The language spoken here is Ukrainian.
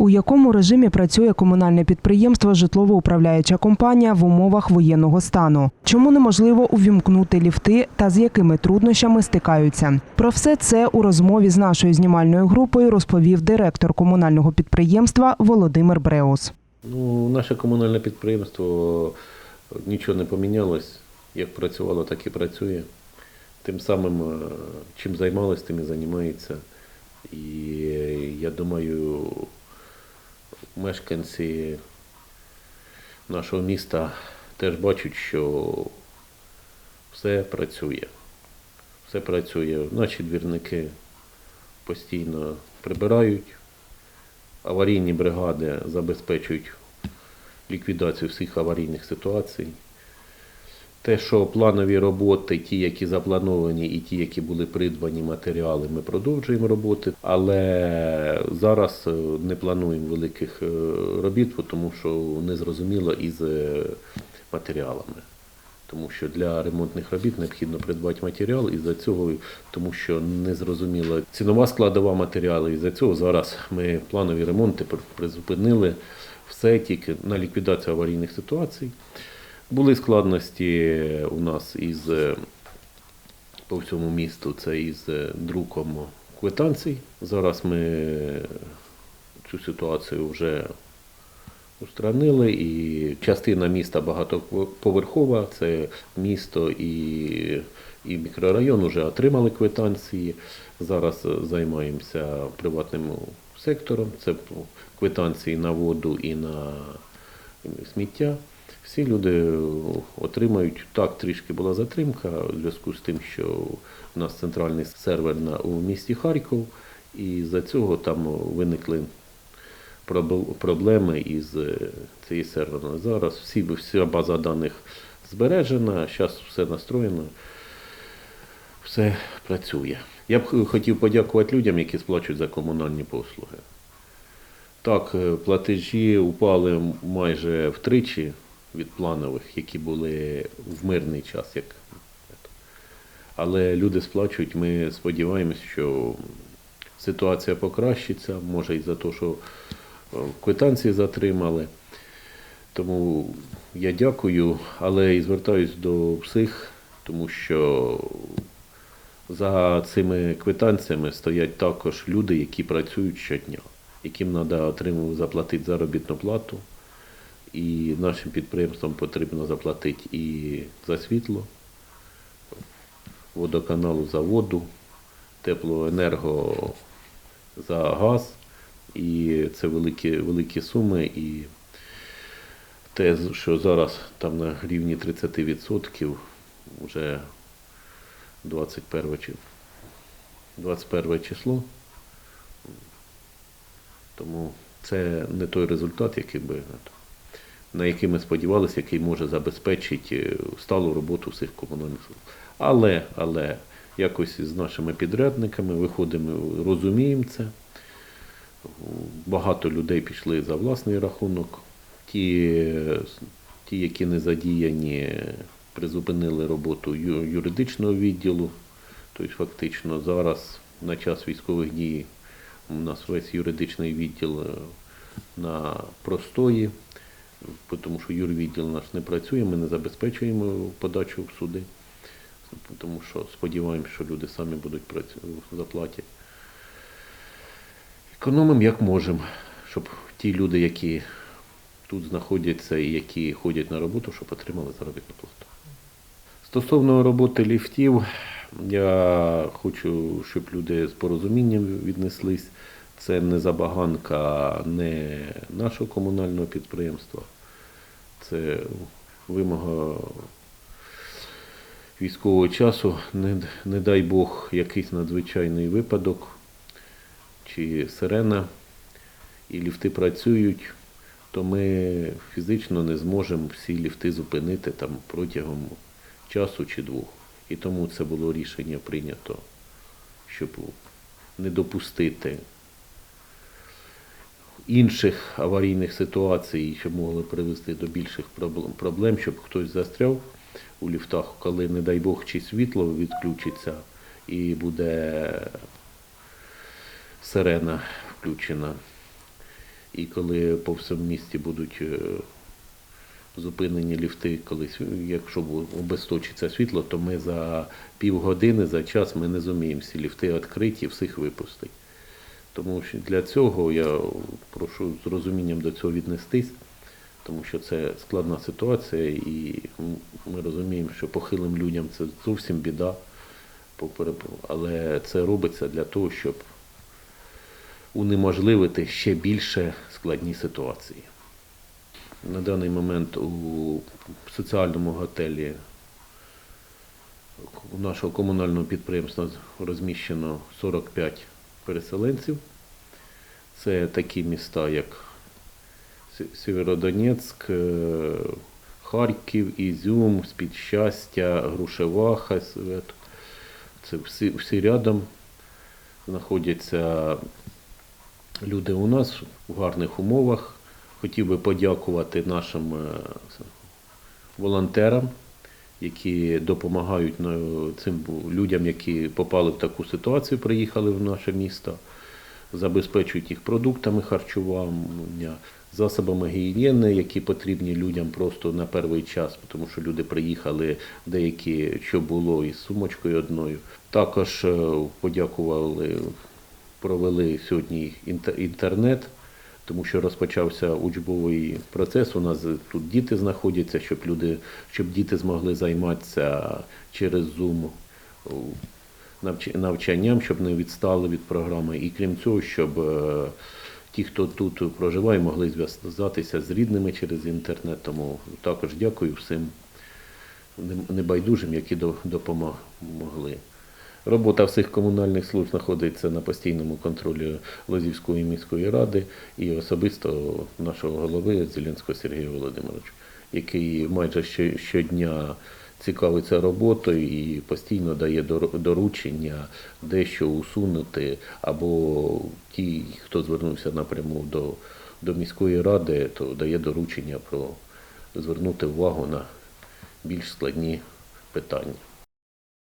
У якому режимі працює комунальне підприємство Житлово-управляюча компанія в умовах воєнного стану? Чому неможливо увімкнути ліфти та з якими труднощами стикаються? Про все це у розмові з нашою знімальною групою розповів директор комунального підприємства Володимир Бреус. Ну, наше комунальне підприємство нічого не помінялось. Як працювало, так і працює. Тим самим, е, чим займалось, тим і займається. І я думаю, мешканці нашого міста теж бачать, що все працює. Все працює. Наші двірники постійно прибирають, аварійні бригади забезпечують ліквідацію всіх аварійних ситуацій. Те, що планові роботи, ті, які заплановані, і ті, які були придбані матеріали, ми продовжуємо роботи. Але зараз е, не плануємо великих е, робіт, тому що не зрозуміло із е, матеріалами. Тому що для ремонтних робіт необхідно придбати матеріал, і за цього, тому що не зрозуміла цінова складова матеріалу. І за цього зараз ми планові ремонти призупинили все тільки на ліквідацію аварійних ситуацій. Були складності у нас із е, по всьому місту, це із е, друком квитанцій. Зараз ми цю ситуацію вже устранили, і частина міста багатоповерхова, це місто і, і мікрорайон вже отримали квитанції. Зараз займаємося приватним сектором. Це квитанції на воду і на сміття. Всі люди отримають так, трішки була затримка у зв'язку з тим, що у нас центральний сервер на у місті Харків, і за цього там виникли проблеми із е, цією сервером. Зараз всі вся база даних збережена, зараз все настроєно, все працює. Я б хотів подякувати людям, які сплачують за комунальні послуги. Так, е, платежі упали майже втричі від планових, які були в мирний час. Як... Але люди сплачують, ми сподіваємось, що ситуація покращиться, може і за те, що е, квитанції затримали. Тому я дякую, але і звертаюсь до всіх, тому що за цими квитанціями стоять також люди, які працюють щодня, яким треба отримувати заплатити заробітну плату. І нашим підприємствам потрібно заплатити і за світло, водоканалу за воду, теплоенерго за газ. І це великі, великі суми. І те, що зараз там на рівні 30% вже 21 чи- 21 число. Тому це не той результат, який би на який ми сподівалися, який може забезпечити е, сталу роботу всіх комунальних служб. Але, але якось з нашими підрядниками виходимо, розуміємо це. Багато людей пішли за власний рахунок. Ті, ті які не задіяні, призупинили роботу юридичного відділу. Тобто, фактично, зараз на час військових дій у нас весь юридичний відділ е, на простої, тому що юрвідділ наш не працює, ми не забезпечуємо подачу в суди, тому що сподіваємося, що люди самі будуть працю- заплатять. Економимо як можемо, щоб ті люди, які тут знаходяться і які ходять на роботу, щоб отримали заробітну плату. Стосовно роботи ліфтів, я хочу, щоб люди з порозумінням віднеслись. Це не забаганка не нашого комунального підприємства, це вимога військового часу. Не, не дай Бог якийсь надзвичайний випадок чи сирена, і ліфти працюють, то ми фізично не зможемо всі ліфти зупинити там протягом часу чи двох. І тому це було рішення прийнято, щоб не допустити інших аварійних ситуацій, що могли привести до більших проблем- щоб хтось застряв у ліфтах, коли, не дай Бог, чи світло відключиться і буде сирена включена. І І коли по всьому місті будуть е, зупинені ліфти, колись, якщо обесточиться світло, то ми за півгодини, за час ми не зуміємо всі ліфти відкриті, всіх випустити. Тому що для цього я прошу з розумінням до цього віднестись, тому що це складна ситуація, і ми розуміємо, що похилим людям це зовсім біда. Але це робиться для того, щоб унеможливити ще більше складні ситуації. На даний момент у соціальному готелі у нашого комунального підприємства розміщено 45 переселенців. Це такі міста, як Сєвєродонецьк, е, Харків, Ізюм, Спід Щастя, Грушеваха. Це всі, всі рядом знаходяться люди у нас в гарних умовах. Хотів би подякувати нашим е, волонтерам, які допомагають ну, цим людям, які попали в таку ситуацію, приїхали в наше місто, забезпечують їх продуктами харчування, засобами гігієни, які потрібні людям просто на перший час, тому що люди приїхали деякі, що було, із сумочкою одною. Також е, подякували, провели сьогодні інте- інтернет тому що розпочався учбовий процес. У нас тут діти знаходяться, щоб люди, щоб діти змогли займатися через Zoom навчанням, щоб не відстали від програми. І крім цього, щоб е, ті, хто тут проживає, могли зв'язатися з рідними через інтернет. Тому також дякую всім небайдужим, які допомогли. Робота всіх комунальних служб знаходиться на постійному контролі Лозівської міської ради і особисто нашого голови Зеленського Сергія Володимировича, який майже щодня цікавиться роботою і постійно дає дор- доручення дещо усунути, або ті, хто звернувся напряму до, до міської ради, то дає доручення про звернути увагу на більш складні питання.